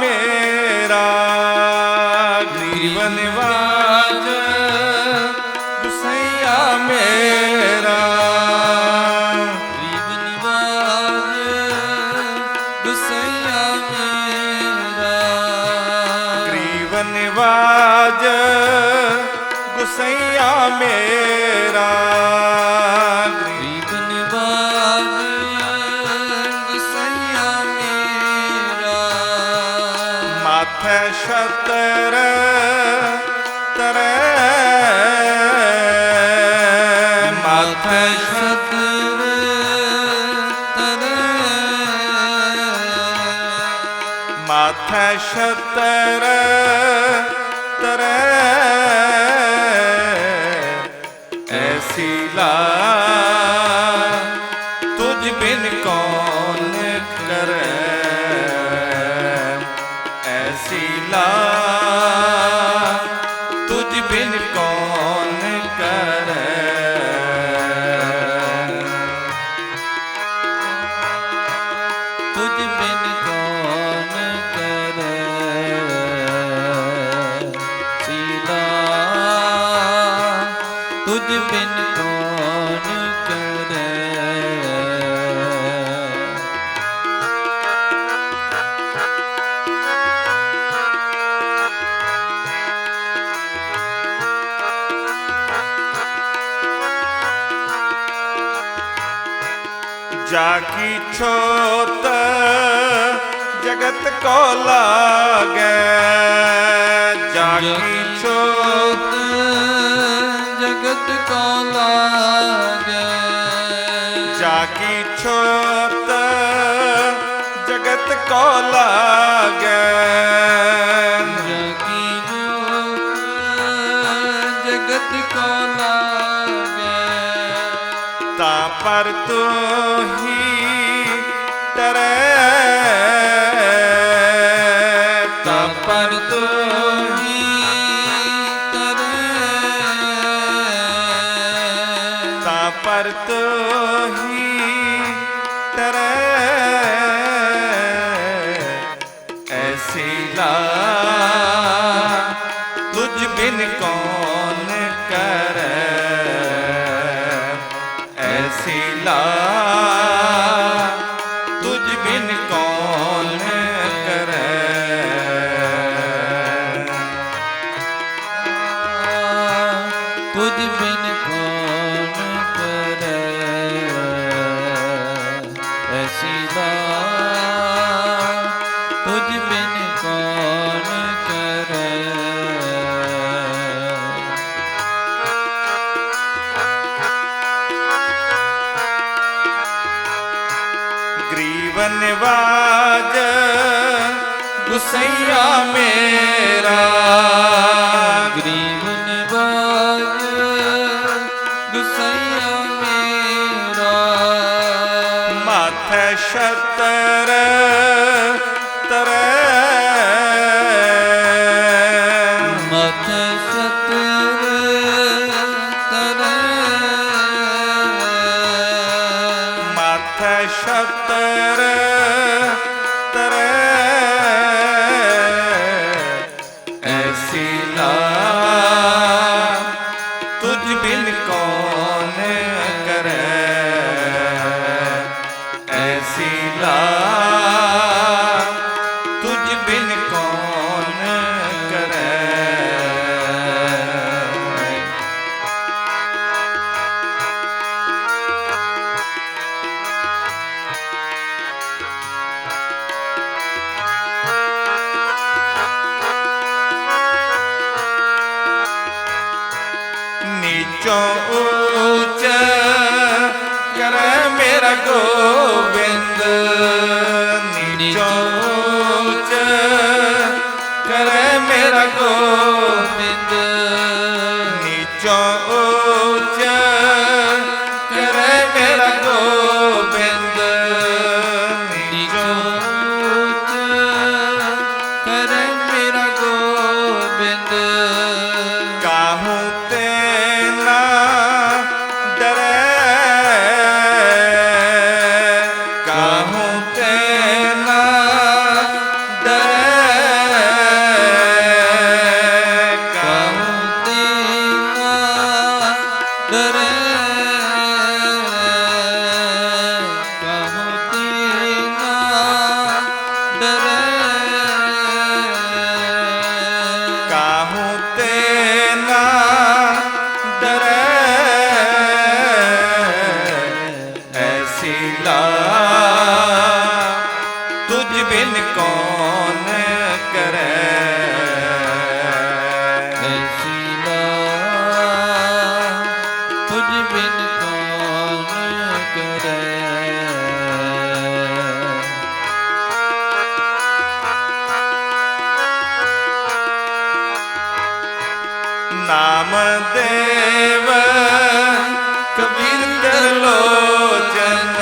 मेरा जीवन वाज ਮਾਥੈ ਛਤਰ যা কিছু জগত কো লাগে যা কিছু জগত কো লাগে ਕਰਤ ਹੀ ਤਰੈ वनवाज गुसैया मेरा ग्रीन ਨਾਮ ਦੇਵ ਕਬੀਰ ਤਰਲੋਚਨ ਨਾਮ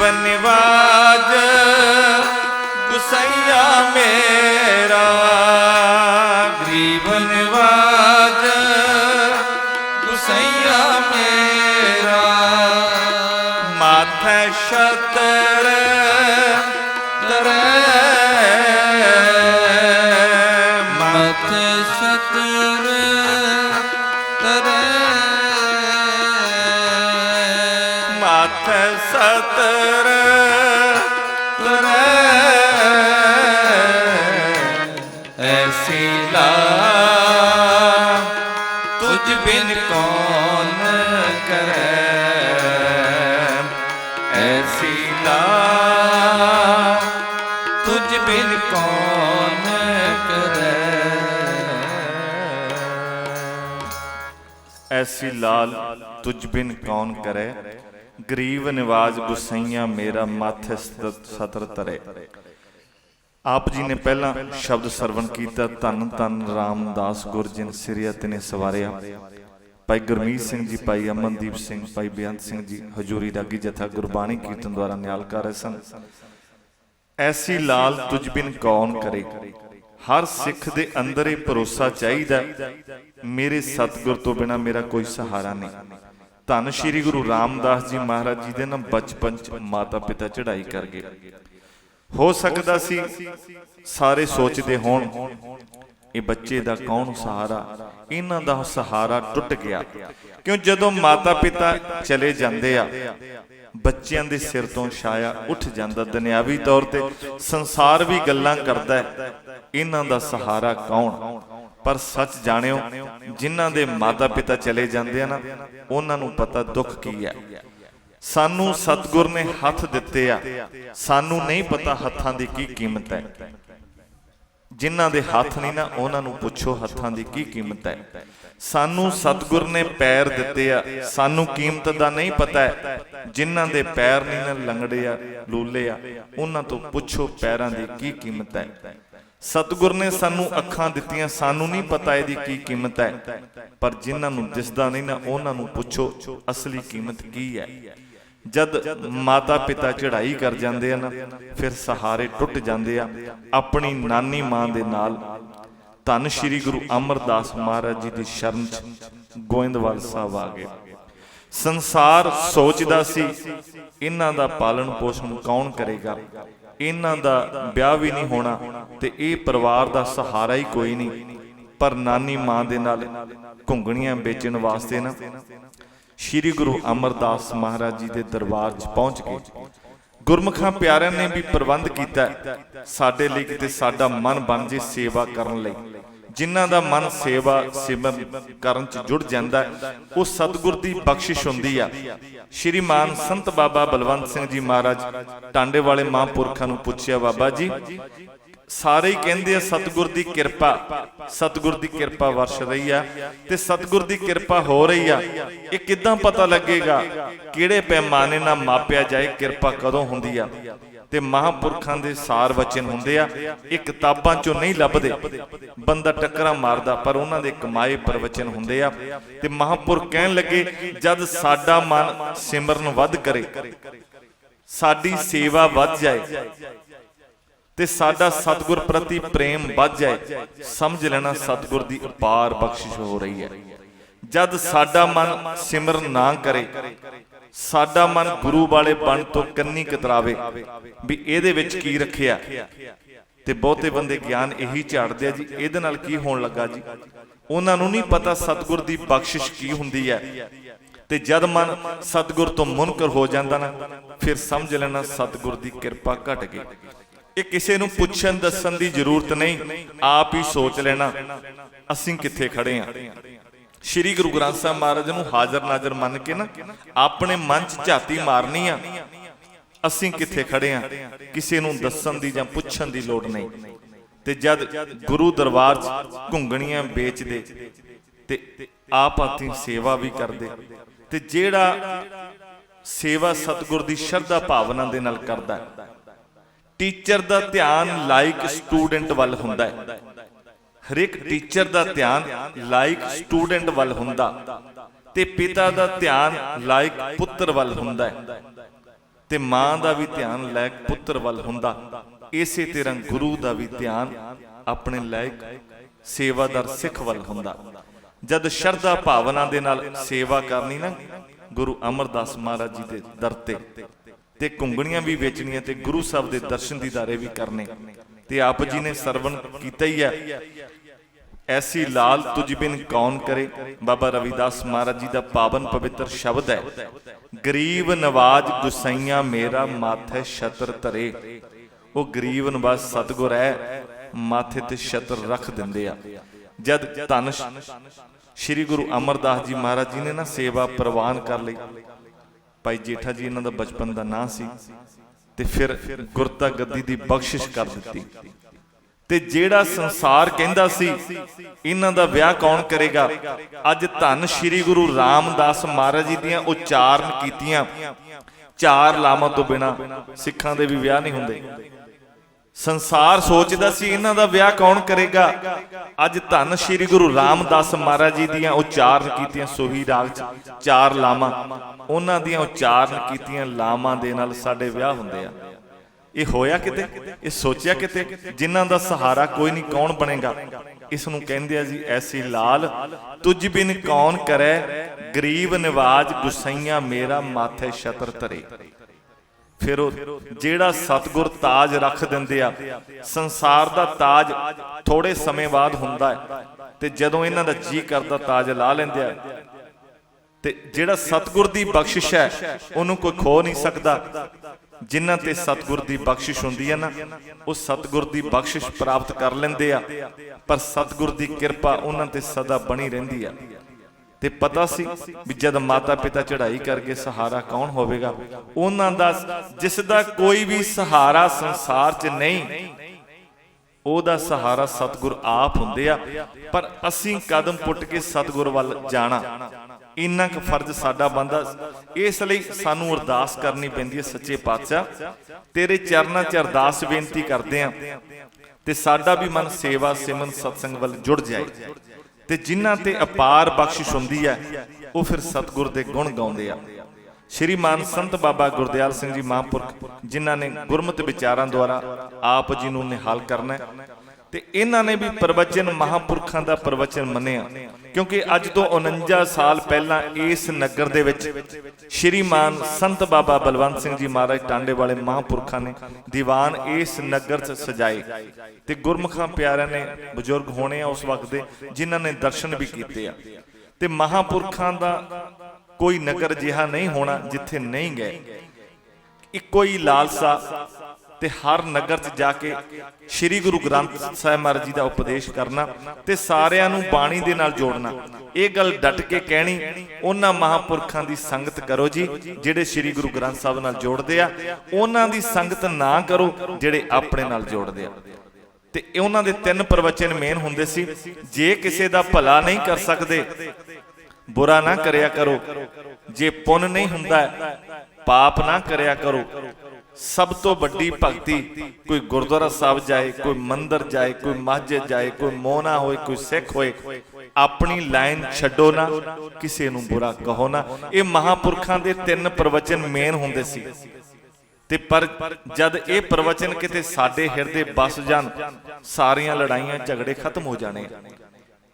ਗਰੀਬ ਨਿਵਾਜ ਗੁਸਈਆ ਮੇਰਾ। ਐਸੀ ਲਾਲ, ਤੁਝ ਬਿਨ ਕੌਣ ਕਰੇ? ਗਰੀਬ ਨਿਵਾਜ ਗੁਸਈਆਂ ਮੇਰਾ ਮਾਥੇ ਸਤਰ ਤਰੇ। ਆਪ ਜੀ ਨੇ ਪਹਿਲਾਂ ਸ਼ਬਦ ਸਰਵਣ ਕੀਤਾ, ਧੰਨ ਧੰਨ ਰਾਮਦਾਸ ਗੁਰਜਨ ਸਿਰਿਆ ਤਿਨੇ ਸਵਾਰਿਆ। ਭਾਈ ਗੁਰਮੀਤ ਸਿੰਘ ਜੀ, ਭਾਈ ਅਮਨਦੀਪ ਸਿੰਘ, ਭਾਈ ਬੇਅੰਤ ਸਿੰਘ ਜੀ, ਹਜੂਰੀ ਰਾਗੀ ਜਥਾ ਗੁਰਬਾਣੀ ਕੀਰਤਨ ਦੁਆਰਾ ਨਿਆਲ ਕਰ ਰਹੇ ਸਨ। ਐਸੀ ਲਾਲ, ਤੁਝ ਬਿਨ ਕੌਣ ਕਰੇ? ਹਰ ਸਿੱਖ ਦੇ ਅੰਦਰ ਇਹ ਭਰੋਸਾ ਚਾਹੀਦਾ, ਮੇਰੇ ਸਤਿਗੁਰ ਤੋਂ ਬਿਨਾ ਮੇਰਾ ਕੋਈ ਸਹਾਰਾ ਨਹੀਂ। ਧੰਨ ਸ਼੍ਰੀ ਗੁਰੂ ਰਾਮਦਾਸ ਜੀ ਮਹਾਰਾਜ ਜੀ ਦੇ ਨਾ ਬਚਪਨ ਚ ਮਾਤਾ ਪਿਤਾ ਚੜ੍ਹਾਈ ਕਰ ਗਏ ਹੋ ਸਕਦਾ ਸੀ ਸਾਰੇ ਸੋਚਦੇ ਹੋਣ, ਇਹ ਬੱਚੇ ਦਾ ਕੌਣ ਸਹਾਰਾ? ਇਹਨਾਂ ਦਾ ਸਹਾਰਾ ਟੁੱਟ ਗਿਆ। ਕਿਉਂ? ਜਦੋਂ ਮਾਤਾ ਪਿਤਾ ਚਲੇ ਜਾਂਦੇ ਆ ਬੱਚਿਆਂ ਦੇ ਸਿਰ ਤੋਂ ਛਾਇਆ ਉੱਠ ਜਾਂਦਾ ਦੁਨਿਆਵੀ ਤੌਰ ਤੇ। ਸੰਸਾਰ ਵੀ ਗੱਲਾਂ ਕਰਦਾ ਹੈ। ਇਹਨਾਂ ਦਾ ਸਹਾਰਾ ਕੌਣ? ਪਰ ਸੱਚ ਜਾਣਿਓ, ਜਿਨ੍ਹਾਂ ਦੇ ਮਾਤਾ ਪਿਤਾ ਚਲੇ ਜਾਂਦੇ ਆ ਨਾ, ਉਹਨਾਂ ਨੂੰ ਪਤਾ ਦੁੱਖ ਕੀ ਹੈ। ਸਾਨੂੰ ਸਤਿਗੁਰ ਨੇ ਹੱਥ ਦਿੱਤੇ ਆ। ਸਾਨੂੰ ਨਹੀਂ ਪਤਾ ਹੱਥਾਂ ਦੀ ਕੀ ਕੀਮਤ ਹੈ। ਜਿਨ੍ਹਾਂ ਦੇ ਹੱਥ ਨਹੀਂ ਨਾ, ਉਹਨਾਂ ਨੂੰ ਪੁੱਛੋ ਹੱਥਾਂ ਦੀ ਕੀ ਕੀਮਤ ਹੈ। ਸਾਨੂੰ ਸਤਿਗੁਰ ਨੇ ਪੈਰ ਦਿੱਤੇ ਆ। ਸਾਨੂੰ ਕੀਮਤ ਦਾ ਨਹੀਂ ਪਤਾ ਹੈ। ਜਿਨ੍ਹਾਂ ਦੇ ਪੈਰ ਨਹੀਂ ਨਾ ਲੰਗੜੇ ਆ ਲੂਲੇ ਆ। ਉਹਨਾਂ ਤੋਂ ਪੁੱਛੋ ਪੈਰਾਂ ਦੀ ਕੀ ਕੀਮਤ ਹੈ। ਸਤਿਗੁਰ ਨੇ ਸਾਨੂੰ ਅੱਖਾਂ ਦਿੱਤੀਆਂ। ਸਾਨੂੰ ਨਹੀਂ ਪਤਾ ਇਹਦੀ ਕੀ ਕੀਮਤ ਹੈ। ਪਰ ਜਿਨ੍ਹਾਂ ਨੂੰ ਦਿਸਦਾ ਨਹੀਂ ਨਾ ਉਹਨਾਂ ਨੂੰ ਪੁੱਛੋ ਅਸਲੀ ਕੀਮਤ ਕੀ ਹੈ। ਜਦ ਮਾਤਾ ਪਿਤਾ ਚੜ੍ਹਾਈ ਕਰ ਜਾਂਦੇ ਆ ਨਾ ਫਿਰ ਸਹਾਰੇ ਟੁੱਟ ਜਾਂਦੇ ਆ। ਆਪਣੀ ਨਾਨੀ ਮਾਂ ਦੇ ਨਾਲ ਧੰਨ ਸ਼੍ਰੀ ਗੁਰੂ ਅਮਰਦਾਸ ਮਹਾਰਾਜ ਜੀ ਦੀ ਸ਼ਰਨ ਚ ਗੋਇੰਦਵਾਲ ਸਾਹਿਬ ਆ ਗਏ। ਸੰਸਾਰ ਸੋਚਦਾ ਸੀ, ਇਹਨਾਂ ਦਾ ਪਾਲਣ ਪੋਸ਼ਣ ਕੌਣ ਕਰੇਗਾ? ਇਹਨਾਂ ਦਾ ਵਿਆਹ ਵੀ ਨਹੀਂ ਹੋਣਾ ਤੇ ਇਹ ਪਰਿਵਾਰ ਦਾ ਸਹਾਰਾ ਹੀ ਕੋਈ ਨਹੀਂ। ਪਰ ਨਾਨੀ ਮਾਂ ਦੇ ਨਾਲ ਘੁੰਗਣੀਆਂ ਵੇਚਣ ਵਾਸਤੇ ਨਾ ਸ਼੍ਰੀ ਗੁਰੂ ਅਮਰਦਾਸ ਮਹਾਰਾਜ ਜੀ ਦੇ ਦਰਬਾਰ 'ਚ ਪਹੁੰਚ ਗਏ। ਗੁਰਮੁਖਾਂ ਪਿਆਰਿਆਂ ਨੇ ਵੀ ਪ੍ਰਬੰਧ ਕੀਤਾ ਹੈ, ਸਾਡੇ ਲਈ ਕਿਤੇ ਸਾਡਾ ਮਨ ਬਣ ਜੇ ਸੇਵਾ ਕਰਨ ਲਈ। ਜਿਨ੍ਹਾਂ ਦਾ ਮਨ ਸੇਵਾ ਸਿਮਰਨ ਕਰਨ 'ਚ ਜੁੜ ਜਾਂਦਾ ਉਹ ਸਤਿਗੁਰ ਦੀ ਬਖਸ਼ਿਸ਼ ਹੁੰਦੀ ਆ। ਸ਼੍ਰੀਮਾਨ ਸੰਤ ਬਾਬਾ ਬਲਵੰਤ ਸਿੰਘ ਜੀ ਮਹਾਰਾਜ ਟਾਂਡੇ ਵਾਲੇ ਮਹਾਂਪੁਰਖਾਂ ਨੂੰ ਪੁੱਛਿਆ ਬਾਬਾ ਜੀ ਸਾਰੇ ਕਹਿੰਦੇ ਆ, ਸਤਿਗੁਰ ਦੀ ਕਿਰਪਾ, ਸਤਿਗੁਰ ਦੀ ਕਿਰਪਾ ਵਰਸ਼ ਰਹੀ ਆ। ਤੇ ਸਤਿਗੁਰ ਦੀ ਕਿਰਪਾ ਹੋ ਰਹੀ ਆ। ਇਹ ਕਿਦਾਂ ਪਤਾ ਲੱਗੇਗਾ? ਕਿਹੜੇ ਪੈਮਾਨੇ ਨਾਲ ਮਾਪਿਆ ਜਾਏ, ਕਿਰਪਾ ਕਦੋਂ ਹੁੰਦੀ ਆ? ਤੇ ਮਹਾਂਪੁਰਖਾਂ ਦੇ ਸਾਰ ਵਚਨ ਹੁੰਦੇ ਆ, ਇਹ ਕਿਤਾਬਾਂ ਚੋਂ ਨਹੀਂ ਲੱਭਦੇ। ਬੰਦਾ ਟੱਕਰਾਂ ਮਾਰਦਾ, ਪਰ ਉਹਨਾਂ ਦੇ ਕਮਾਏ ਪ੍ਰਵਚਨ ਹੁੰਦੇ ਆ। ਤੇ ਮਹਾਂਪੁਰਖ ਕਹਿਣ ਲੱਗੇ, ਜਦ ਸਾਡਾ ਮਨ ਸਿਮਰਨ ਵੱਧ ਕਰੇ, ਸਾਡੀ ਸੇਵਾ ਵੱਧ ਜਾਏ ਤੇ ਸਾਡਾ ਸਤਿਗੁਰ ਪ੍ਰਤੀ ਪ੍ਰੇਮ ਵੱਧ ਜਾਏ। ਸਮਝ ਲੈਣਾ ਸਤਿਗੁਰ ਦੀ ਅਪਾਰ ਬਖਸ਼ਿਸ਼ ਹੋ ਰਹੀ ਹੈ। ਜਦ ਸਾਡਾ ਮਨ ਸਿਮਰਨ ਨਾ ਕਰੇ, ਸਾਡਾ ਮਨ ਗੁਰੂ ਵਾਲੇ ਬਣ ਤੋਂ ਕੰਨੀ ਕਤਰਾਵੇ, ਵੀ ਇਹਦੇ ਵਿੱਚ ਕੀ ਰੱਖਿਆ? ਤੇ ਬਹੁਤੇ ਬੰਦੇ ਗਿਆਨ ਇਹੀ ਝਾੜਦੇ ਆ ਜੀ, ਇਹਦੇ ਨਾਲ ਕੀ ਹੋਣ ਲੱਗਾ ਜੀ? ਉਹਨਾਂ ਨੂੰ ਨਹੀਂ ਪਤਾ ਸਤਿਗੁਰ ਦੀ ਬਖਸ਼ਿਸ਼ ਕੀ ਹੁੰਦੀ ਹੈ। ਤੇ ਜਦ ਮਨ ਸਤਿਗੁਰ ਤੋਂ ਮੁਨਕਰ ਹੋ ਜਾਂਦਾ ਨਾ, ਫਿਰ ਸਮਝ ਲੈਣਾ ਸਤਿਗੁਰ ਦੀ ਕਿਰਪਾ ਘਟ ਗਈ। ਇਹ ਕਿਸੇ ਨੂੰ ਪੁੱਛਣ ਦੱਸਣ ਦੀ ਜ਼ਰੂਰਤ ਨਹੀਂ। ਆਪ ਹੀ ਸੋਚ ਲੈਣਾ, ਅਸੀਂ ਕਿੱਥੇ ਖੜੇ ਆਂ? ਸ਼੍ਰੀ ਗੁਰੂ ਗ੍ਰੰਥ ਸਾਹਿਬ ਮਹਾਰਾਜ ਨੂੰ ਹਾਜ਼ਰ ਨਾਜ਼ਰ ਮੰਨ ਕੇ ਨਾ, ਆਪਣੇ ਮਨ 'ਚ ਝਾਤੀ ਮਾਰਨੀ ਆ, ਅਸੀਂ ਕਿੱਥੇ ਖੜੇ ਆਂ? ਕਿਸੇ ਨੂੰ ਦੱਸਣ ਦੀ ਜਾਂ ਪੁੱਛਣ ਦੀ ਲੋੜ ਨਹੀਂ। ਤੇ ਜਦ ਗੁਰੂ ਦਰਬਾਰ 'ਚ ਘੁੰਗਣੀਆਂ ਵੇਚਦੇ ਤੇ ਆਪ ਆਤੀ ਸੇਵਾ ਵੀ ਕਰਦੇ, ਤੇ ਜਿਹੜਾ ਸੇਵਾ ਸਤਿਗੁਰ ਦੀ ਸ਼ਰਧਾ ਭਾਵਨਾ ਦੇ ਨਾਲ ਕਰਦਾ ਟੀਚਰ ਦਾ ਧਿਆਨ ਲਾਈਕ ਸਟੂਡੈਂਟ ਵੱਲ ਹੁੰਦਾ ਹੈ। ਹਰ ਟੀਚਰ ਦਾ ਧਿਆਨ ਲਾਈਕ ਸਟੂਡੈਂਟ ਵੱਲ ਹੁੰਦਾ ਤੇ ਪਿਤਾ ਦਾ ਧਿਆਨ ਲਾਇਕ ਪੁੱਤਰ ਵੱਲ ਹੁੰਦਾ ਹੈ ਤੇ ਮਾਂ ਦਾ ਵੀ ਧਿਆਨ ਲਾਇਕ ਪੁੱਤਰ ਵੱਲ ਹੁੰਦਾ। ਇਸੇ ਤਰ੍ਹਾਂ ਗੁਰੂ ਦਾ ਵੀ ਧਿਆਨ ਆਪਣੇ ਲਾਇਕ ਸੇਵਾਦਾਰ ਸਿੱਖ ਵੱਲ ਹੁੰਦਾ। ਜਦ ਸ਼ਰਧਾ ਭਾਵਨਾ ਦੇ ਨਾਲ ਸੇਵਾ ਕਰਨੀ ਨਾ, ਗੁਰੂ ਅਮਰਦਾਸ ਮਹਾਰਾਜ ਜੀ ਦੇ ਦਰ ਤੇ ਤੇ ਘੁੰਗਣੀਆਂ ਵੀ ਵੇਚਣੀਆਂ ਤੇ ਗੁਰੂ ਸਾਹਿਬ ਦੇ ਦਰਸ਼ਨ ਦੀਦਾਰੇ ਵੀ ਕਰਨੇ। ਤੇ ਆਪ ਜੀ ਨੇ ਸਰਵਣ ਕੀਤਾ ਹੀ ਹੈ। ਐਸੀ ਲਾਲ ਤੁਝ ਬਿਨ ਕੌਣ ਕਰੇ? ਬਾਬਾ ਰਵਿਦਾਸ ਮਹਾਰਾਜ ਜੀ ਦਾ ਪਾਵਨ ਪਵਿੱਤਰ ਸ਼ਬਦ ਹੈ, ਗਰੀਬ ਨਵਾਜ ਗੁਸਈਆਂ ਮੇਰਾ ਮਾਥੇ ਛਤਰ ਧਰੇ। ਉਹ ਗਰੀਬ ਨਵਾਜ ਸਤਗੁਰ ਹੈ, ਮਾਥੇ ਤੇ ਛਤਰ ਰੱਖ ਦਿੰਦੇ ਆ। ਜਦ ਧਨ ਸ਼੍ਰੀ ਗੁਰੂ ਅਮਰਦਾਸ ਜੀ ਮਹਾਰਾਜ ਜੀ ਨੇ ਨਾ ਸੇਵਾ ਪ੍ਰਵਾਨ ਕਰ ਲਈ ਭਾਈ ਜੇਠਾ ਜੀ ਇਹਨਾਂ ਦਾ ਬਚਪਨ ਦਾ ਨਾਂ ਸੀ ਤੇ ਫਿਰ ਗੁਰਤਾ ਗੱਦੀ ਦੀ ਬਖਸ਼ਿਸ਼ ਕਰ ਦਿੱਤੀ। ਤੇ ਜਿਹੜਾ ਸੰਸਾਰ ਕਹਿੰਦਾ ਸੀ, ਇਹਨਾਂ ਦਾ ਵਿਆਹ ਕੌਣ ਕਰੇਗਾ? ਅੱਜ ਧੰਨ ਸ਼੍ਰੀ ਗੁਰੂ ਰਾਮਦਾਸ ਮਹਾਰਾਜ ਜੀ ਦੀਆਂ ਉਚਾਰਨ ਕੀਤੀਆਂ। ਚਾਰ ਲਾਵਾਂ ਤੋਂ ਬਿਨਾ ਸਿੱਖਾਂ ਦੇ ਵੀ ਵਿਆਹ ਨਹੀਂ ਹੁੰਦੇ। ਸੰਸਾਰ ਸੋਚਦਾ ਸੀ, ਇਹਨਾਂ ਦਾ ਵਿਆਹ ਕੌਣ ਕਰੇਗਾ? ਅੱਜ ਧੰਨ ਸ਼੍ਰੀ ਗੁਰੂ ਰਾਮਦਾਸ ਮਹਾਰਾਜ ਜੀ ਦੀਆਂ ਉਚਾਰਨ ਕੀਤੀਆਂ ਸੋਹੀ ਰਾਗ ਚ ਚਾਰ ਲਾਵਾਂ ਉਹਨਾਂ ਦੀਆਂ ਉਚਾਰਨ ਕੀਤੀਆਂ ਲਾਵਾਂ ਦੇ ਨਾਲ ਸਾਡੇ ਵਿਆਹ ਹੁੰਦੇ ਆ। ਇਹ ਹੋਇਆ ਕਿਤੇ? ਇਹ ਸੋਚਿਆ ਕਿਤੇ? ਜਿਨ੍ਹਾਂ ਦਾ ਸਹਾਰਾ ਕੋਈ ਨਹੀਂ, ਕੌਣ ਬਣੇਗਾ? ਇਸ ਨੂੰ ਕਹਿੰਦੇ ਆ ਜੀ, ਐਸੀ ਲਾਲ, ਤੁਝ ਬਿਨ ਕੌਣ ਕਰੈ, ਗਰੀਬ ਨਿਵਾਜ ਗੁਸਈਆਂ ਮੇਰਾ ਮਾਥੇ ਛਤਰ ਧਰੇ। ਫਿਰ ਉਹ ਜਿਹੜਾ ਸਤਗੁਰ ਤਾਜ ਰੱਖ ਦਿੰਦੇ ਆ, ਸੰਸਾਰ ਦਾ ਤਾਜ ਥੋੜੇ ਸਮੇਂ ਬਾਅਦ ਹੁੰਦਾ ਹੈ ਤੇ ਜਦੋਂ ਇਹਨਾਂ ਦਾ ਜੀ ਕਰਦਾ ਤਾਜ ਲਾ ਲੈਂਦੇ ਆ। ਤੇ ਜਿਹੜਾ ਸਤਗੁਰ ਦੀ ਬਖਸ਼ਿਸ਼ ਹੈ, ਉਹਨੂੰ ਕੋਈ ਖੋ ਨਹੀਂ ਸਕਦਾ। ਜਿਨ੍ਹਾਂ ਤੇ ਸਤਗੁਰ ਦੀ ਬਖਸ਼ਿਸ਼ ਹੁੰਦੀ ਹੈ ਨਾ, ਉਹ ਸਤਗੁਰ ਦੀ ਬਖਸ਼ਿਸ਼ ਪ੍ਰਾਪਤ ਕਰ ਲੈਂਦੇ ਆ। ਪਰ ਸਤਗੁਰ ਦੀ ਕਿਰਪਾ ਉਹਨਾਂ ਤੇ ਸਦਾ ਬਣੀ ਰਹਿੰਦੀ ਆ। ਤੇ ਪਤਾ ਸੀ ਵੀ ਜਦ ਮਾਤਾ ਪਿਤਾ ਚੜ੍ਹਾਈ ਕਰਕੇ ਸਹਾਰਾ ਕੌਣ ਹੋਵੇਗਾ? ਉਹਨਾਂ ਦਾ ਜਿਸ ਦਾ ਕੋਈ ਵੀ ਸਹਾਰਾ ਸੰਸਾਰ 'ਚ ਨਹੀਂ, ਉਹਦਾ ਸਹਾਰਾ ਸਤਿਗੁਰ ਆਪ ਹੁੰਦੇ ਆ। ਪਰ ਅਸੀਂ ਕਦਮ ਪੁੱਟ ਕੇ ਸਤਿਗੁਰ ਵੱਲ ਜਾਣਾ। ਇੰਨਾ ਕੁ ਫਰਜ਼ ਸਾਡਾ ਬੰਦਾ ਇਸ ਲਈ ਸਾਨੂੰ ਅਰਦਾਸ ਕਰਨੀ ਪੈਂਦੀ ਹੈ ਸੱਚੇ ਪਾਤਸ਼ਾਹ। ਤੇਰੇ ਚਰਨਾਂ 'ਚ ਅਰਦਾਸ ਬੇਨਤੀ ਕਰਦੇ ਆ। ਤੇ ਸਾਡਾ ਵੀ ਮਨ ਸੇਵਾ ਸਿਮਨ ਸਤਸੰਗ ਵੱਲ ਜੁੜ ਜਾਏ। ਤੇ ਜਿਨ੍ਹਾਂ ਤੇ ਅਪਾਰ ਬਖਸ਼ਿਸ਼ ਹੁੰਦੀ ਹੈ, ਉਹ ਫਿਰ ਸਤਿਗੁਰ ਦੇ ਗੁਣ ਗਾਉਂਦੇ ਆ। ਸ਼੍ਰੀਮਾਨ ਸੰਤ ਬਾਬਾ ਗੁਰਦਿਆਲ ਸਿੰਘ ਜੀ ਮਹਾਂਪੁਰਖ, ਜਿਨ੍ਹਾਂ ਨੇ ਗੁਰਮਤਿ ਵਿਚਾਰਾਂ ਦੁਆਰਾ ਆਪ ਜੀ ਨੂੰ ਨਿਹਾਲ ਕਰਨਾ ਤੇ ਇਹਨਾਂ ਨੇ ਵੀ ਪ੍ਰਵਚਨ ਮਹਾਂਪੁਰਖਾਂ ਦਾ ਪ੍ਰਵਚਨ ਮੰਨਿਆ। ਕਿਉਂਕਿ ਅੱਜ ਤੋਂ 49 ਸਾਲ ਪਹਿਲਾਂ ਇਸ ਨਗਰ ਦੇ ਵਿੱਚ ਸ਼੍ਰੀਮਾਨ ਸੰਤ ਬਾਬਾ ਬਲਵੰਤ ਸਿੰਘ ਜੀ ਮਹਾਰਾਜ ਟਾਂਡੇ ਵਾਲੇ ਮਹਾਂਪੁਰਖਾਂ ਨੇ ਦੀਵਾਨ ਇਸ ਨਗਰ 'ਚ ਸਜਾਏ। ਤੇ ਗੁਰਮੁਖਾਂ ਪਿਆਰਿਆਂ ਨੇ, ਬਜ਼ੁਰਗ ਹੋਣੇ ਆ ਉਸ ਵਕਤ ਦੇ, ਜਿਨ੍ਹਾਂ ਨੇ ਦਰਸ਼ਨ ਵੀ ਕੀਤੇ ਆ। ਤੇ ਮਹਾਂਪੁਰਖਾਂ ਦਾ ਕੋਈ ਨਗਰ ਜਿਹਾ ਨਹੀਂ ਹੋਣਾ ਜਿੱਥੇ ਨਹੀਂ ਗਏ। ਇੱਕੋ ਹੀ ਲਾਲਸਾ ਤੇ ਹਰ ਨਗਰ 'ਚ ਜਾ ਕੇ ਸ੍ਰੀ ਗੁਰੂ ਗ੍ਰੰਥ ਸਾਹਿਬ ਮਹਾਰਾਜ ਜੀ ਦਾ ਉਪਦੇਸ਼ ਕਰਨਾ ਤੇ ਸਾਰਿਆਂ ਨੂੰ ਬਾਣੀ ਦੇ ਨਾਲ ਜੋੜਨਾ। ਇਹ ਗੱਲ ਡਟ ਕੇ ਕਹਿਣੀ, ਉਹਨਾਂ ਮਹਾਪੁਰਖਾਂ ਦੀ ਸੰਗਤ ਕਰੋ ਜੀ, ਜਿਹੜੇ ਸ੍ਰੀ ਗੁਰੂ ਗ੍ਰੰਥ ਸਾਹਿਬ ਨਾਲ ਜੋੜਦੇ ਆ। ਉਹਨਾਂ ਦੀ ਸੰਗਤ ਨਾ ਕਰੋ, ਜਿਹੜੇ ਆਪਣੇ ਨਾਲ ਜੋੜਦੇ ਆ। ਤੇ ਉਹਨਾਂ ਦੇ ਤਿੰਨ ਪ੍ਰਵਚਨ ਮੇਨ ਹੁੰਦੇ ਸੀ, ਜੇ ਕਿਸੇ ਦਾ ਭਲਾ ਨਹੀਂ ਕਰ ਸਕਦੇ, ਬੁਰਾ ਨਾ ਕਰਿਆ ਕਰੋ। ਜੇ ਪੁੰਨ ਨਹੀਂ ਹੁੰਦਾ, ਪਾਪ ਨਾ ਕਰਿਆ ਕਰੋ। ਸਭ ਤੋਂ ਵੱਡੀ ਭਗਤੀ ਕੋਈ ਗੁਰਦੁਆਰਾ ਸਾਹਿਬ ਜਾਏ, ਕੋਈ ਮੰਦਰ ਜਾਏ, ਕੋਈ ਮਸਜਿਦ ਜਾਏ, ਕੋਈ ਮੋਨਾ ਹੋਏ, ਕੋਈ ਸਿੱਖ ਹੋਏ, ਆਪਣੀ ਲਾਈਨ ਛੱਡੋ ਨਾ, ਕਿਸੇ ਨੂੰ ਬੁਰਾ ਕਹੋ ਨਾ। ਇਹ ਮਹਾਪੁਰਖਾਂ ਦੇ ਤਿੰਨ ਪ੍ਰਵਚਨ ਮੇਨ ਹੁੰਦੇ ਸੀ। ਤੇ ਪਰ ਜਦ ਇਹ ਪ੍ਰਵਚਨ ਕਿਤੇ ਸਾਡੇ ਹਿਰਦੇ ਬਸ ਜਾਣ, ਸਾਰੀਆਂ ਲੜਾਈਆਂ ਝਗੜੇ ਖਤਮ ਹੋ ਜਾਣੇ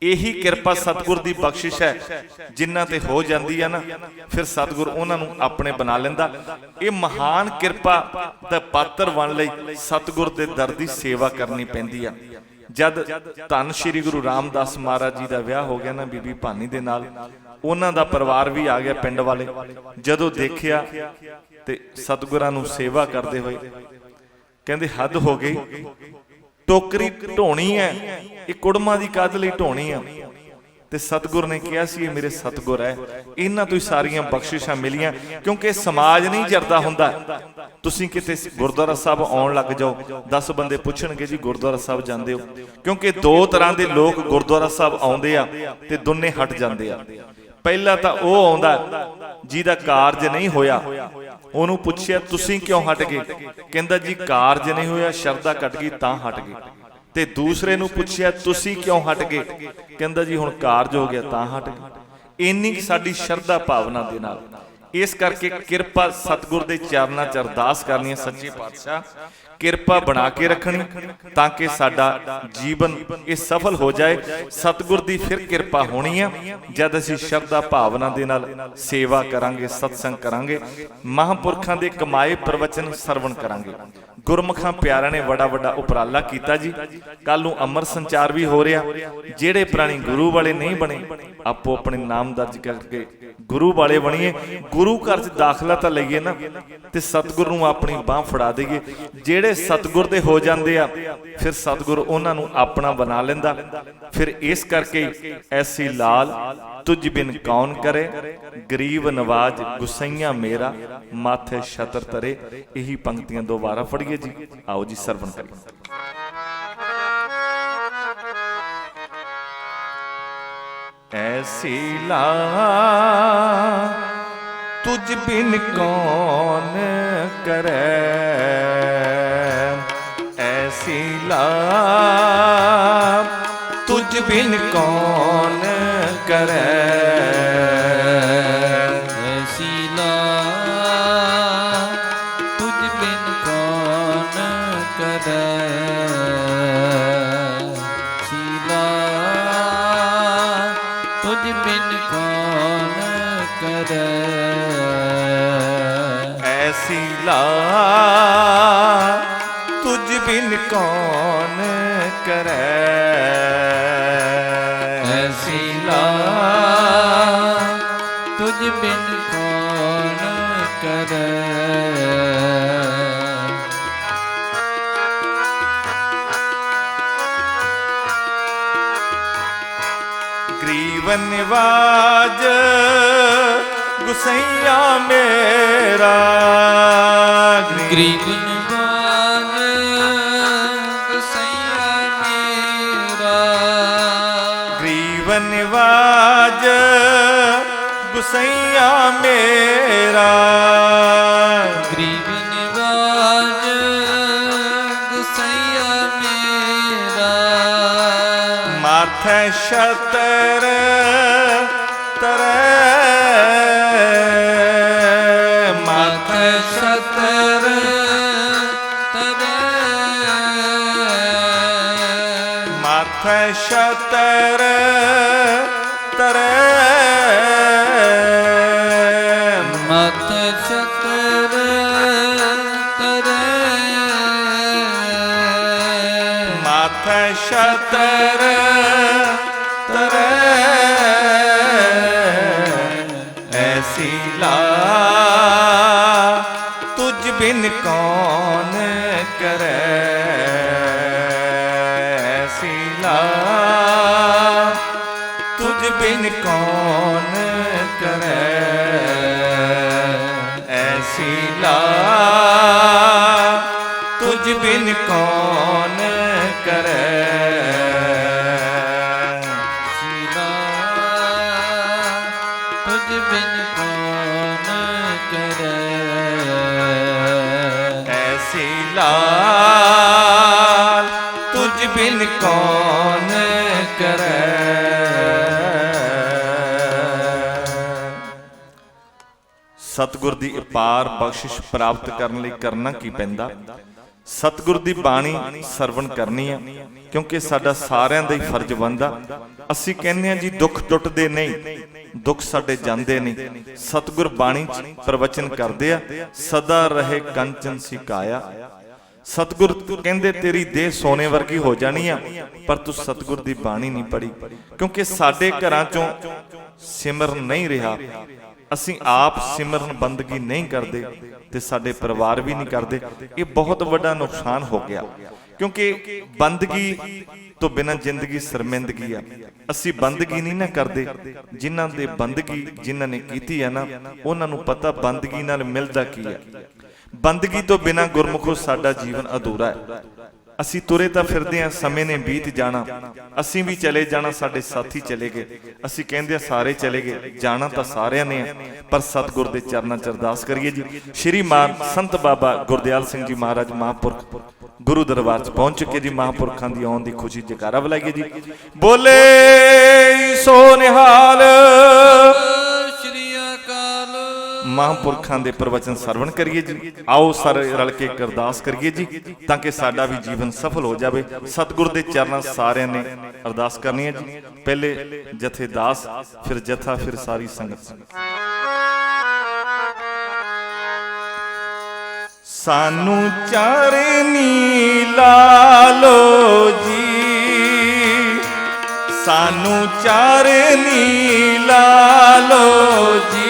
ਇਹੀ ਕਿਰਪਾ ਸਤਿਗੁਰ ਦੀ ਬਖਸ਼ਿਸ਼ ਹੈ, ਜਿਨ੍ਹਾਂ ਤੇ ਹੋ ਜਾਂਦੀ ਹੈ ਨਾ, ਫਿਰ ਸਤਿਗੁਰ ਉਹਨਾਂ ਨੂੰ ਆਪਣੇ ਬਣਾ ਲੈਂਦਾ। ਇਹ ਮਹਾਨ ਕਿਰਪਾ ਦਾ ਪਾਤਰ ਬਣ ਲਈ ਸਤਿਗੁਰ ਦੇ ਦਰ ਦੀ ਸੇਵਾ ਕਰਨੀ ਪੈਂਦੀ ਆ। ਜਦ ਧੰਨ ਸ਼੍ਰੀ ਗੁਰੂ ਰਾਮਦਾਸ ਮਹਾਰਾਜ ਜੀ ਦਾ ਵਿਆਹ ਹੋ ਗਿਆ ਨਾ, ਬੀਬੀ ਭਾਨੀ ਦੇ ਨਾਲ, ਉਹਨਾਂ ਦਾ ਪਰਿਵਾਰ ਵੀ ਆ ਗਿਆ ਪਿੰਡ ਵਾਲੇ। ਜਦੋਂ ਦੇਖਿਆ ਤੇ ਸਤਿਗੁਰਾਂ ਨੂੰ ਸੇਵਾ ਕਰਦੇ ਹੋਏ ਕਹਿੰਦੇ, ਹੱਦ ਹੋ ਗਈ। ਟੋਕਰੀ ਢੋਣੀ ਹੈ। ਇਹ ਕੁੜਮਾਂ ਦੀ ਕਾਦ ਲਈ ਢੋਣੀ ਆ ਤੇ ਸਤਿਗੁਰ ਨੇ ਕਿਹਾ ਸੀ, ਇਹ ਮੇਰੇ ਸਤਿਗੁਰ ਹੈ। ਇਹਨਾਂ ਤੋਂ ਹੀ ਸਾਰੀਆਂ ਬਖਸ਼ਿਸ਼ਾਂ ਮਿਲੀਆਂ, ਕਿਉਂਕਿ ਸਮਾਜ ਨਹੀਂ ਜਰਦਾ ਹੁੰਦਾ। ਤੁਸੀਂ ਕਿਤੇ ਗੁਰਦੁਆਰਾ ਸਾਹਿਬ ਆਉਣ ਲੱਗ ਜਾਓ 10 ਬੰਦੇ ਪੁੱਛਣਗੇ, ਜੀ, ਗੁਰਦੁਆਰਾ ਸਾਹਿਬ ਜਾਂਦੇ ਹੋ? ਕਿਉਂਕਿ ਦੋ ਤਰ੍ਹਾਂ ਦੇ ਲੋਕ ਗੁਰਦੁਆਰਾ ਸਾਹਿਬ ਆਉਂਦੇ ਆ ਤੇ ਦੋਨੇ ਹਟ ਜਾਂਦੇ ਆ। ਪਹਿਲਾ ਤਾਂ ਉਹ ਆਉਂਦਾ, ਜਿਹਦਾ ਕਾਰਜ ਨਹੀਂ ਹੋਇਆ। ਉਹਨੂੰ ਪੁੱਛਿਆ, ਤੁਸੀਂ ਕਿਉਂ ਹਟ ਗਏ? ਕਹਿੰਦਾ, ਜੀ, ਕਾਰਜ ਨਹੀਂ ਹੋਇਆ ਸ਼ਰਧਾ ਕੱਟ ਗਈ, ਤਾਂ ਹਟ ਗਏ। ਤੇ ਦੂਸਰੇ ਨੂੰ ਪੁੱਛਿਆ, ਤੁਸੀਂ ਕਿਉਂ ਹਟ ਗਏ? ਕਹਿੰਦਾ, ਜੀ, ਹੁਣ ਕਾਰਜ ਹੋ ਗਿਆ, ਤਾਂ ਹਟ ਗਏ। ਇੰਨੀ ਕੁ ਸਾਡੀ ਸ਼ਰਧਾ ਭਾਵਨਾ ਦੇ ਨਾਲ। ਇਸ ਕਰਕੇ ਕਿਰਪਾ ਸਤਿਗੁਰ ਦੇ ਚਰਨਾਂ 'ਚ ਅਰਦਾਸ ਕਰਨੀ ਹੈ, ਸੱਚੇ ਪਾਤਸ਼ਾਹ। ਕਿਰਪਾ ਬਣਾ ਕੇ ਰੱਖਣੀ ਤਾਂ ਕਿ ਸਾਡਾ ਜੀਵਨ ਇਹ ਸਫਲ ਹੋ ਜਾਏ। ਸਤਿਗੁਰ ਦੀ ਫਿਰ ਕਿਰਪਾ ਹੋਣੀ ਆ। ਜਦ ਅਸੀਂ ਸ਼ਰਧਾ ਭਾਵਨਾ ਦੇ ਨਾਲ ਸੇਵਾ ਕਰਾਂਗੇ, ਸਤਸੰਗ ਕਰਾਂਗੇ, ਮਹਾਂਪੁਰਖਾਂ ਦੇ ਕਮਾਏ ਪ੍ਰਵਚਨ ਸਰਵਣ ਕਰਾਂਗੇ। ਗੁਰਮੁਖਾਂ ਪਿਆਰਿਆਂ ਨੇ ਬੜਾ ਵੱਡਾ ਉਪਰਾਲਾ ਕੀਤਾ ਜੀ। ਕੱਲ ਨੂੰ ਅਮਰ ਸੰਚਾਰ ਵੀ ਹੋ ਰਿਹਾ। ਜਿਹੜੇ ਪ੍ਰਾਣੀ ਗੁਰੂ ਵਾਲੇ ਨਹੀਂ ਬਣੇ, ਆਪੋ ਆਪਣੇ ਨਾਮ ਦਰਜ ਕਰਕੇ ਗੁਰੂ ਵਾਲੇ ਬਣੀਏ, ਗੁਰੂ ਘਰ 'ਚ ਦਾਖਲਾ ਤਾਂ ਲਈਏ ਨਾ, ਤੇ ਸਤਿਗੁਰ ਨੂੰ ਆਪਣੀ ਬਾਹ ਫੜਾ ਦਈਏ। ਜਿਹੜੇ ਸਤਿਗੁਰ ਦੇ ਹੋ ਜਾਂਦੇ ਆ, ਫਿਰ ਸਤਿਗੁਰ ਉਹਨਾਂ ਨੂੰ ਆਪਣਾ ਬਣਾ ਲੈਂਦਾ। ਫਿਰ ਇਸ ਕਰਕੇ ਐਸੀ ਲਾਲ ਤੁਝ ਬਿਨ ਕੌਣ ਕਰੇ, ਗਰੀਬ ਨਵਾਜ ਗੁਸਈਆ ਮੇਰਾ, ਮਾਥੇ ਛਤਰ ਤਰੇ, ਇਹੀ ਪੰਕਤੀਆਂ ਦੁਬਾਰਾ ਫੜੀਏ ਜੀ। ਆਓ ਜੀ, ਸਰਵਣ ਕਰੀਏ। ਐਸੀ ਲਾ ਤੁਝ ਬਿਨ ਕੌਣ ਕਰੈ? ਐਸੀ ਲਾ ਤੁਝ ਬਿਨ ਕੌਣ ਕਰੈ? ਐਸੀ ਲਾ ਤੁਝ ਬਿਨ ਕੌਣ ਕਰੈ? ਐਸੀ ਲਾ ਤੁਝ ਬਿਨ ਕੌਣ ਕਰੈ? ਗਰੀਬ ਨਿਵਾਜ ਗੁਸਈਆ ਮੇਰਾ ਗਰੀਬ ਨਿਵਾਜ ਕਸਈਆ ਮੇਰਾ। ਗਰੀਬ ਨਿਵਾਜ ਗੁਸਈਆ ਮੇਰਾ। ਗਰੀਬ ਨਿਵਾਜ ਮੇਰਾ। ਮਾਥੇ ਛਤਰ ਬਿਨ ਕੌਣ ਕਰੈ? ਐਸੀ ਤੁਝ ਬਿਨ ਕੌਣ ਕਰੈ? ਐਸੀ ਲਾ ਤੁਝ ਬਿਨ ਕੌਣ ਕਰੈ? ਸਤਿਗੁਰ ਦੀ ਅਪਾਰ ਬਖਸ਼ਿਸ਼ ਪ੍ਰਾਪਤ ਕਰਨ ਲਈ ਕਰਨਾ ਕੀ ਪੈਂਦਾ? ਸਤਿਗੁਰ ਦੀ ਬਾਣੀ ਸਰਵਣ ਕਰਨੀ ਆ, ਕਿਉਂਕਿ ਸਾਡਾ ਸਾਰਿਆਂ ਦਾ ਹੀ ਫਰਜ਼ ਬੰਦਾ ਅਸੀਂ ਕਹਿੰਦੇ ਆ ਜੀ, ਦੁੱਖ ਟੁੱਟਦੇ ਨਹੀਂ, ਦੁੱਖ ਸਾਡੇ ਜਾਂਦੇ ਨਹੀਂ। ਸਤਿਗੁਰ ਬਾਣੀ ਚ ਪ੍ਰਵਚਨ ਕਰਦੇ ਆ, ਸਦਾ ਰਹੇ ਕੰਚਨ ਸਿਕਾਇਆ ਸਤਿਗੁਰ ਕਹਿੰਦੇ, ਤੇਰੀ ਦੇਹ ਸੋਨੇ ਵਰਗੀ ਹੋ ਜਾਣੀ ਆ, ਪਰ ਤੂੰ ਸਤਿਗੁਰ ਦੀ ਬਾਣੀ ਨਹੀਂ ਪੜੀ ਕਿਉਂਕਿ ਸਾਡੇ ਘਰਾਂ ਚੋਂ ਸਿਮਰ ਨਹੀਂ ਰਿਹਾ। ਅਸੀਂ ਆਪ ਸਿਮਰਨ ਬੰਦਗੀ ਨਹੀਂ ਕਰਦੇ ਤੇ ਸਾਡੇ ਪਰਿਵਾਰ ਵੀ ਨਹੀਂ ਕਰਦੇ, ਇਹ ਬਹੁਤ ਵੱਡਾ ਨੁਕਸਾਨ ਹੋ ਗਿਆ। ਕਿਉਂਕਿ ਬੰਦਗੀ ਤੋਂ ਬਿਨਾਂ ਜ਼ਿੰਦਗੀ ਸ਼ਰਮਿੰਦਗੀ ਆ। ਅਸੀਂ ਬੰਦਗੀ ਨਹੀਂ ਨਾ ਕਰਦੇ। ਜਿਨ੍ਹਾਂ ਦੇ ਬੰਦਗੀ ਜਿਨ੍ਹਾਂ ਨੇ ਕੀਤੀ ਹੈ ਨਾ, ਉਹਨਾਂ ਨੂੰ ਪਤਾ ਬੰਦਗੀ ਨਾਲ ਮਿਲਦਾ ਕੀ ਹੈ ਬੰਦਗੀ ਤੋਂ ਬਿਨਾਂ ਗੁਰਮੁਖੋ ਸਾਡਾ ਜੀਵਨ ਅਧੂਰਾ ਹੈ। ਅਸੀਂ ਤੁਰੇ ਤਾਂ ਫਿਰਦੇ ਆ ਸਮੇਂ ਨੇ ਬੀਤ ਜਾਣਾ। ਅਸੀਂ ਵੀ ਚਲੇ ਜਾਣਾ, ਸਾਡੇ ਸਾਥੀ ਚਲੇ ਗਏ। ਅਸੀਂ ਕਹਿੰਦੇ ਆ ਸਾਰੇ ਚਲੇ ਗਏ। ਜਾਣਾ ਤਾਂ ਸਾਰਿਆਂ ਨੇ ਆ, ਪਰ ਸਤਿਗੁਰ ਦੇ ਚਰਨਾਂ ਚ ਅਰਦਾਸ ਕਰੀਏ ਜੀ। ਸ਼੍ਰੀ ਮਾਨ ਸੰਤ ਬਾਬਾ ਗੁਰਦਿਆਲ ਸਿੰਘ ਜੀ ਮਹਾਰਾਜ ਮਹਾਂਪੁਰਖ, ਗੁਰੂ ਦਰਬਾਰ ਚ ਪਹੁੰਚ ਚੁੱਕੇ ਜੀ ਮਹਾਂਪੁਰਖਾਂ ਦੀ ਆਉਣ ਦੀ ਖੁਸ਼ੀ ਜਗਾਰਾ ਬੁਲਾਈਏ ਜੀ। ਬੋਲੇ ਸੋ ਨਿਹਾਲ ਮਹਾਂਪੁਰਖਾਂ ਦੇ ਪ੍ਰਵਚਨ ਸਰਵਣ ਕਰੀਏ ਜੀ। ਆਓ ਸਰ ਰਲ ਕੇ ਅਰਦਾਸ ਕਰੀਏ ਜੀ, ਤਾਂ ਕਿ ਸਾਡਾ ਵੀ ਜੀਵਨ ਸਫਲ ਹੋ ਜਾਵੇ। ਸਤਿਗੁਰ ਦੇ ਚਰਨਾਂ ਸਾਰਿਆਂ ਨੇ ਅਰਦਾਸ ਕਰਨੀ ਹੈ ਜੀ। ਪਹਿਲੇ ਜਥੇਦਾਸ ਫਿਰ ਜਥਾ, ਫਿਰ ਸਾਰੀ ਸੰਗਤ। ਸਾਨੂੰ ਚਰਨੀ ਲਾਲੋ ਜੀ। ਸਾਨੂੰ ਚਰਨੀ ਲਾਲੋ ਜੀ ਲਾਲੋ ਜੀ।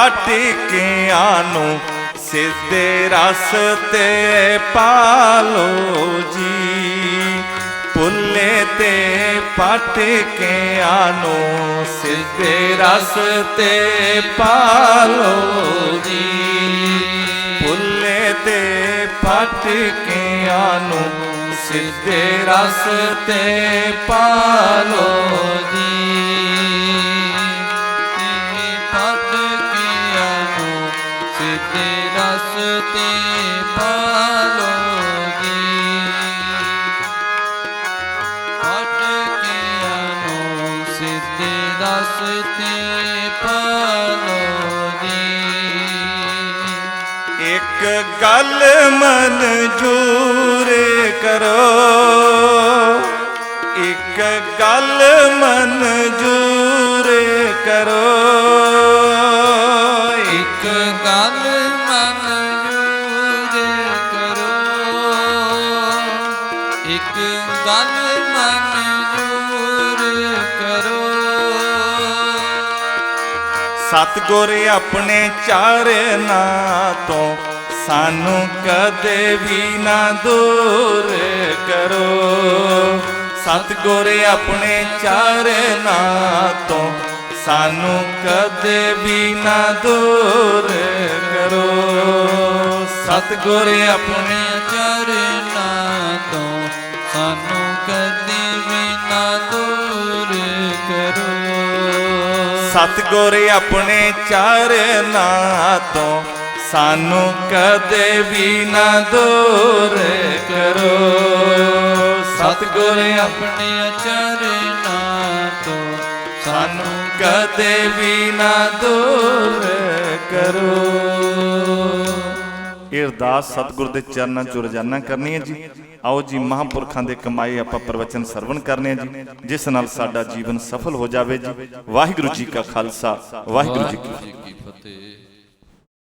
ਤੇ ਪਾਟਿਕਿਆਂ ਨੂੰ ਸਿੱਧੇ ਰਸਤੇ ਪਾਲੋ ਜੀ। ਭੁੱਲੇ ਤੇ ਪਾਟਿਕਿਆਂ ਨੂੰ ਸਿੱਧੇ ਰਸਤੇ ਪਾਲੋ ਜੀ। ਭੁੱਲੇ ਤੇ ਪਾਟਿਕਿਆਂ ਨੂੰ ਸਿੱਧੇ ਰਸਤੇ ਪਾਲੋ ਜੀ। ਸਿੱਧੇ ਰਸਤੇ ਪਾਲੋਗੀ। ਪੱਟ ਕੀਆ ਨੂੰ ਸਿੱਧੇ ਰਸਤੇ ਪਾਲੋਗੀ। ਇੱਕ ਗੱਲ ਮਨਜ਼ੂਰ ਕਰੋ। ਇੱਕ ਗੱਲ ਮਨਜ਼ੂਰ ਕਰੋ। ਇੱਕ ਸਤਗੁਰ ਆਪਣੇ ਚਰਨਾਂ ਤੋਂ ਸਾਨੂੰ ਕਦੇ ਵੀ ਨਾ ਦੂਰ ਕਰੋ। ਸਤਗੁਰ ਆਪਣੇ ਚਰਨਾਂ ਤੋਂ ਸਾਨੂੰ ਕਦੇ ਵੀ ਨਾ ਦੂਰ ਕਰੋ। ਸਤਗੁਰ ਆਪਣੇ ਆਪਣੇ ਚਰਨਾਂ ਸਤਗੁਰ ਆਪਣੇ ਚਰਨਾਂ ਤੋਂ ਸਾਨੂੰ ਕਦੇ ਵੀ ਨਾ ਦੂਰ ਕਰੋ। ਸਤਗੁਰ ਆਪਣੇ ਆਪਣੇ ਚਰਨਾਂ ਤੋਂ ਸਾਨੂੰ ਕਦੇ ਵੀ ਨਾ ਦੂਰ ਕਰੋ। ਇਹ ਅਰਦਾਸ ਸਤਿਗੁਰ ਦੇ ਚਰਨਾਂ 'ਚ ਰੋਜ਼ਾਨਾ ਕਰਨੀ ਹੈ ਜੀ। ਆਓ ਜੀ, ਮਹਾਂਪੁਰਖਾਂ ਦੇ ਕਮਾਏ ਆਪਾਂ ਪ੍ਰਵਚਨ ਸਰਵਣ ਕਰਨੇ ਆ ਜੀ, ਜਿਸ ਨਾਲ ਸਾਡਾ ਜੀਵਨ ਸਫਲ ਹੋ ਜਾਵੇ ਜੀ। ਵਾਹਿਗੁਰੂ ਜੀ ਕਾ ਖਾਲਸਾ, ਵਾਹਿਗੁਰੂ ਜੀ ਕੀ ਫਤਿਹ। ਜੀ ਕੀ ਫਤਿਹ